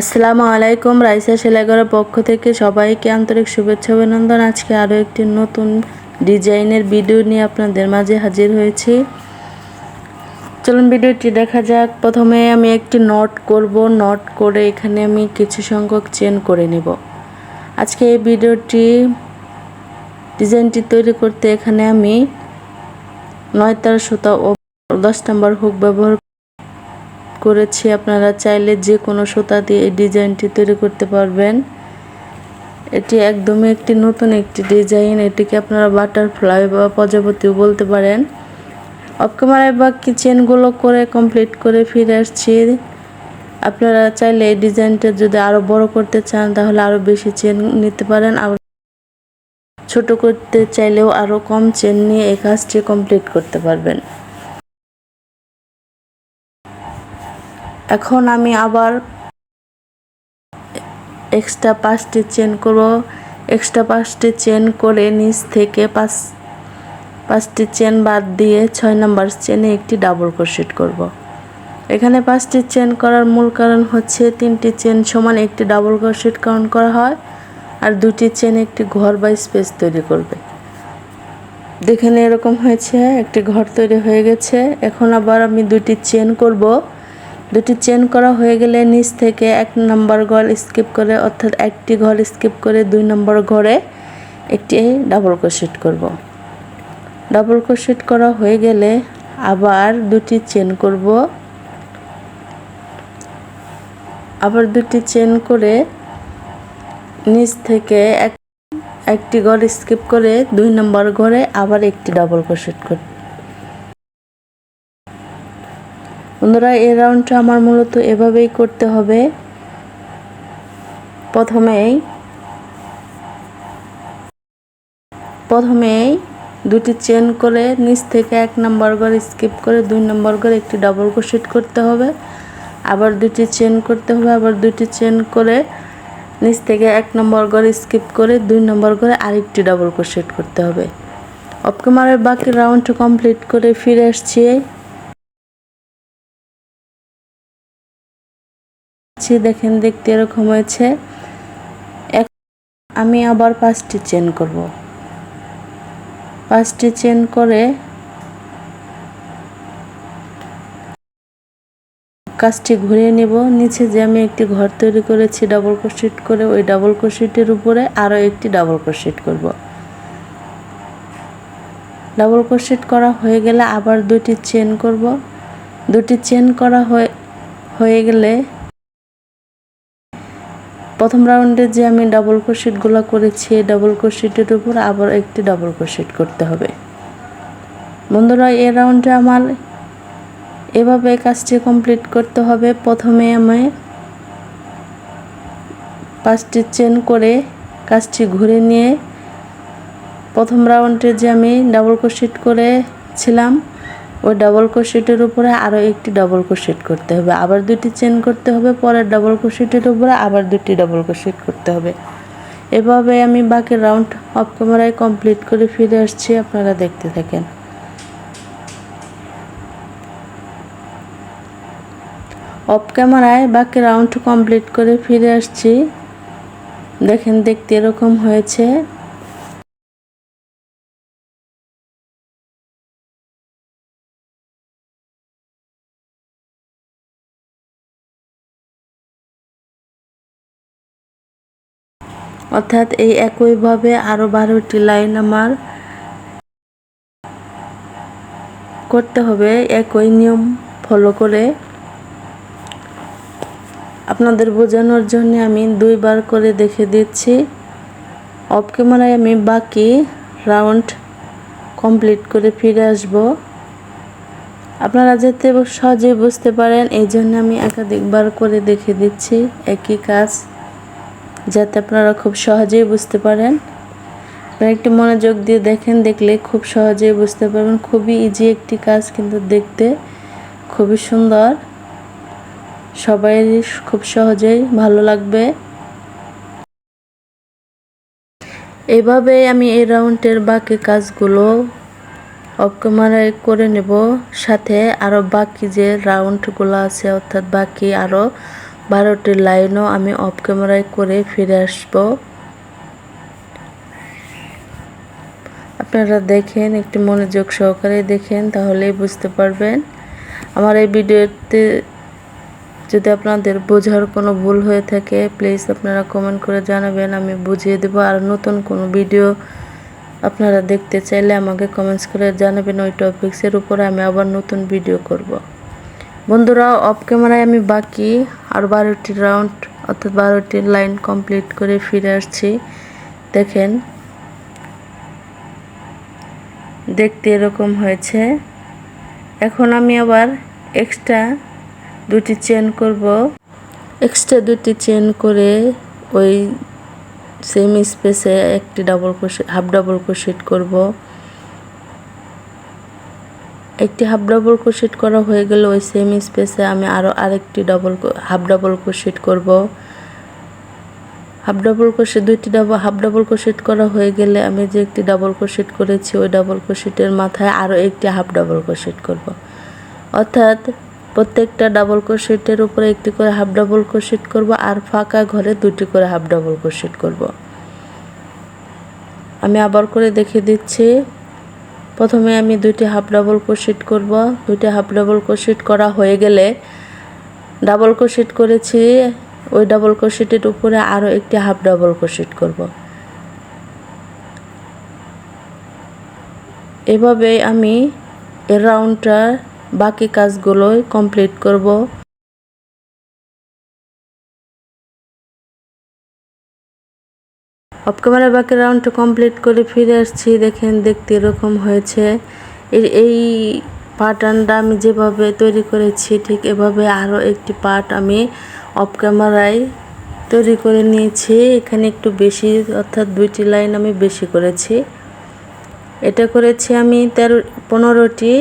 আসসালামু আলাইকুম, রাইসা সেলাইঘরের পক্ষ থেকে সবাইকে আন্তরিক শুভেচ্ছা অভিনন্দন। আজকে আরও একটি নতুন ডিজাইনের ভিডিও নিয়ে আপনাদের মাঝে হাজির হয়েছি। চলুন ভিডিওটি দেখা যাক। প্রথমে আমি একটি নট করব। নট করে এখানে আমি কিছু সংখ্যক চেন করে নেব। আজকে এই ভিডিওটি, ডিজাইনটি তৈরি করতে এখানে আমি নয় তার সুতা ও দশ নম্বর হুক ব্যবহার করেছি, আপনারা চাইলে যে কোনো সুতা দিয়ে এই ডিজাইনটি তৈরি করতে পারবেন। এটি একদমই একটি নতুন একটি ডিজাইন, এটিকে আপনারা বাটারফ্লাই বা প্রজাপতিও বলতে পারেন। অফ ক্যামেরায় বাকি চেনগুলো করে কমপ্লিট করে ফিরে আসছি। আপনারা চাইলে এই ডিজাইনটা যদি আরও বড় করতে চান, তাহলে আরও বেশি চেন নিতে পারেন। আর ছোট করতে চাইলেও আরও কম চেন নিয়ে এই কাজটি কমপ্লিট করতে পারবেন। এখন আমি আবার এক্সট্রা পাঁচটি চেন করব। এক্সট্রা পাঁচটি চেন করে নিচ থেকে পাঁচ, পাঁচটি চেন বাদ দিয়ে ছয় নম্বর চেনে একটি ডাবল ক্রোশেট করব। এখানে পাঁচটি চেন করার মূল কারণ হচ্ছে তিনটি চেন সমান একটি ডাবল ক্রোশেট কাউন্ট করা হয় আর দুটি চেন একটি ঘর বা স্পেস তৈরি করবে। দেখেন এরকম হয়েছে, একটি ঘর তৈরি হয়ে গেছে। এখন আবার আমি দুটি চেন করব। দুটি চেন করা হয়ে গেলে নিচ থেকে এক নম্বর ঘর স্কিপ করে, অর্থাৎ একটি ঘর স্কিপ করে দুই নম্বর ঘরে একটি ডাবল ক্রোশেট করব। ডাবল ক্রোশেট করা হয়ে গেলে আবার দুটি চেন করব। আবার দুটি চেন করে নিচ থেকে এক, একটি ঘর স্কিপ করে দুই নম্বর ঘরে আবার একটি ডাবল ক্রোশেট করব বন্ধুরা, এই রাউন্ডটা আমার মূলত এভাবেই করতে হবে। প্রথমেই প্রথমেই দুটি চেন করে নিচ থেকে এক নম্বর ঘরে স্কিপ করে দুই নম্বর ঘরে একটি ডাবল ক্রোশেট করতে হবে। আবার দুটি চেন করতে হবে, আবার দুটি চেন করে নিচ থেকে এক নম্বর ঘরে স্কিপ করে দুই নম্বর ঘরে আরেকটি ডাবল ক্রোশেট করতে হবে। অপকেমারের বাকি রাউন্ড কমপ্লিট করে ফিরে আসছি। দেখেন দেখতে এরকম হয়েছে। আমি আবার পাঁচটি চেন করব। পাঁচটি চেন করে কাজটি ঘুরিয়ে নেব। নিচে যে আমি একটি ঘর তৈরি করেছি ডাবল ক্রোশেট করে ওই ডাবল ক্রোশেটের উপরে আরও একটি ডাবল ক্রোশেট করব। ডাবল ক্রোশেট করা হয়ে গেলে আবার দুটি চেন করব। দুটি চেন করা হয়ে হয়ে গেলে প্রথম রাউন্ডে যে আমি ডাবল ক্রোশেটগুলো করেছি ডাবল ক্রোশেটের উপর আবার একটি ডাবল ক্রোশেট করতে হবে। বন্ধুরা, এই রাউন্ডে আমার এভাবে কাজটি কমপ্লিট করতে হবে। প্রথমে আমি পাঁচটি চেন করে কাজটি ঘুরে নিয়ে প্রথম রাউন্ডে যে আমি ডাবল ক্রোশেট করেছিলাম ওই ডাবল ক্রোশেটের উপরে আরও একটি ডাবল ক্রোশেট করতে হবে। আবার দুটি চেন করতে হবে, পরের ডাবল ক্রোশেটের উপরে আবার দুটি ডাবল ক্রোশেট করতে হবে। এভাবে আমি বাকি রাউন্ড অফ ক্যামেরায় কমপ্লিট করে ফিরে আসছি, আপনারা দেখতে থাকেন। অফ ক্যামেরায় বাকি রাউন্ড কমপ্লিট করে ফিরে আসছি। দেখেন, দেখতে এরকম হয়েছে। অর্থাৎ এই একইভাবে আরও বারোটি লাইন আমার করতে হবে, একই নিয়ম ফলো করে। আপনাদের বোঝানোর জন্য আমি দুইবার করে দেখে দিচ্ছি। অফ ক্যামেরায় আমি বাকি রাউন্ড কমপ্লিট করে ফিরে আসব। আপনারা যেতে সহজেই বুঝতে পারেন, এই জন্য আমি একাধিকবার করে দেখে দিচ্ছি, একই কাজ। যাতে আপনারা খুব সহজেই বুঝতে পারেন। আপনারা একটু মনোযোগ দিয়ে দেখেন, দেখলে খুব সহজেই বুঝতে পারবেন। খুবই ইজি একটি কাজ কিন্তু দেখতে খুবই সুন্দর। সবাই খুব সহজেই ভালো লাগবে। এভাবে আমি এই রাউন্ডের বাকি কাজগুলো অফ ক্যামেরায় করে নেব। সাথে আরও বাকি যে রাউন্ডগুলো আছে, অর্থাৎ বাকি আরও বারোটি লাইনও আমি অফ ক্যামেরায় করে ফিরে আসব। আপনারা দেখেন, একটু মনোযোগ সহকারে দেখেন, তাহলেই বুঝতে পারবেন। আমার এই ভিডিওতে যদি আপনাদের বোঝার কোনো ভুল হয়ে থাকে, প্লিজ আপনারা কমেন্ট করে জানাবেন, আমি বুঝিয়ে দেবো। আর নতুন কোনো ভিডিও আপনারা দেখতে চাইলে আমাকে কমেন্টস করে জানাবেন, ওই টপিক্সের উপরে আমি আবার নতুন ভিডিও করব। বন্ধুরা, অফ ক্যামেরায় আমি বাকি। আর বারোটি রাউন্ড অর্থাৎ বারোটি লাইন কমপ্লিট করে ফিরে আসছি। দেখেন, দেখতে এরকম হয়েছে। এখন আমি আবার এক্সট্রা দুটি চেন করব। এক্সট্রা দুটি চেন করে ওই সেম স্পেসে একটি double crochet half double crochet করব। একটি হাফ ডাবল ক্রোশেট করা হয়ে গেলে ওই সেম স্পেসে আমি আরও আরেকটি ডাবল হাফ ডাবল ক্রোশেট করব। হাফ ডবল ক্রোশেট দুইটি ডাবল হাফ ডাবল ক্রোশেট করা হয়ে গেলে আমি যে একটি ডাবল ক্রোশেট করেছি, ওই ডাবল ক্রোশেটের মাথায় আরও একটি হাফ ডাবল ক্রোশেট করব। অর্থাৎ প্রত্যেকটা ডাবল ক্রোশেটের উপরে একটি করে হাফ ডাবল ক্রোশেট করব আর ফাঁকা ঘরে দুটি করে হাফ ডাবল ক্রোশেট করব। আমি আবার করে দেখে দিচ্ছি। প্রথমে আমি দুইটি হাফ ডাবল ক্রোশেট করব। দুইটি হাফ ডাবল ক্রোশেট করা হয়ে গেলে ডাবল ক্রোশেট করেছি। ওই ডাবল ক্রোশেটের উপরে আরও একটি হাফ ডাবল ক্রোশেট করব। এভাবে আমি এর রাউন্ডটা বাকি কাজগুলোই কমপ্লিট করব। অফ ক্যামেরা বাকি কমপ্লিট করে ফিরে আসছি। দেখেন, দেখতে এরকম হয়েছে। এই পাটানটা আমি যেভাবে তৈরি করেছি, ঠিক এভাবে আরও একটি পার্ট আমি অফ ক্যামেরায় তৈরি করে নিয়েছি। এখানে একটু বেশি, অর্থাৎ দুইটি লাইন আমি বেশি করেছি। এটা করেছি আমি তেরো, পনেরোটি,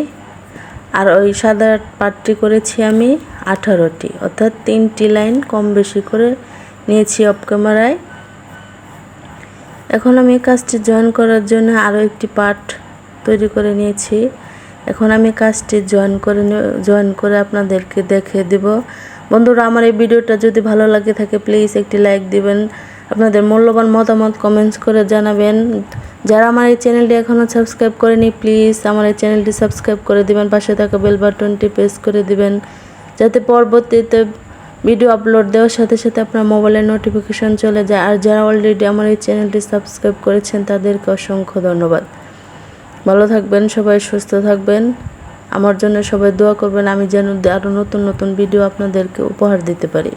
আর ওই সাদা পাটটি করেছি আমি আঠারোটি। অর্থাৎ তিনটি লাইন কম বেশি করে নিয়েছি অফ ক্যামেরায় এখন আমি কাজটি জয়েন করার জন্য আরও একটি পার্ট তৈরি করে নিয়েছি। এখন আমি কাজটি জয়েন করে জয়েন করে আপনাদেরকে দেখে দেব। বন্ধুরা, আমার এই ভিডিওটা যদি ভালো লাগে থাকে প্লিজ একটি লাইক দিবেন। আপনাদের মূল্যবান মতামত কমেন্টস করে জানাবেন। যারা আমার এই চ্যানেলটি এখনও সাবস্ক্রাইব করেনি প্লিজ আমার এই চ্যানেলটি সাবস্ক্রাইব করে দিবেন। পাশে থাকা বেল বাটনটি প্রেস করে দিবেন। যাতে পরবর্তীতে ভিডিও আপলোড দেওয়ার সাথে সাথে আপনার মোবাইলে নোটিফিকেশান চলে যায়। আর যারা অলরেডি আমার এই চ্যানেলটি সাবস্ক্রাইব করেছেন, তাদেরকে অসংখ্য ধন্যবাদ। ভালো থাকবেন, সবাই সুস্থ থাকবেন। আমার জন্য সবাই দোয়া করবেন, আমি যেন আরও নতুন নতুন ভিডিও আপনাদেরকে উপহার দিতে পারি।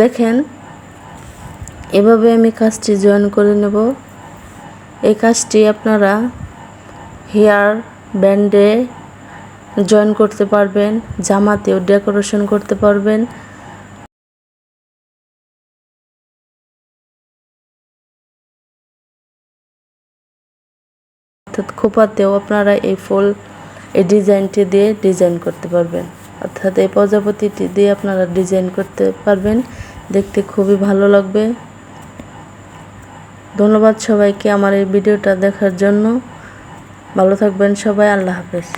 দেখেন, এভাবে আমি কাজটি জয়েন করে নেব। এই কাজটি আপনারা হেয়ার ব্যান্ডে জয়েন করতে পারবেন, জামাতেও ডেকোরেশন করতে পারবেন। অর্থাৎ খোপাতেও আপনারা এই ফুল, এই ডিজাইনটি দিয়ে ডিজাইন করতে পারবেন। অর্থাৎ এই প্রজাপতিটি দিয়ে আপনারা ডিজাইন করতে পারবেন। দেখতে খুবই ভালো লাগবে। ধন্যবাদ সবাইকে আমার এই ভিডিওটা দেখার জন্য। ভালো থাকবেন সবাই, আল্লাহ হাফেজ।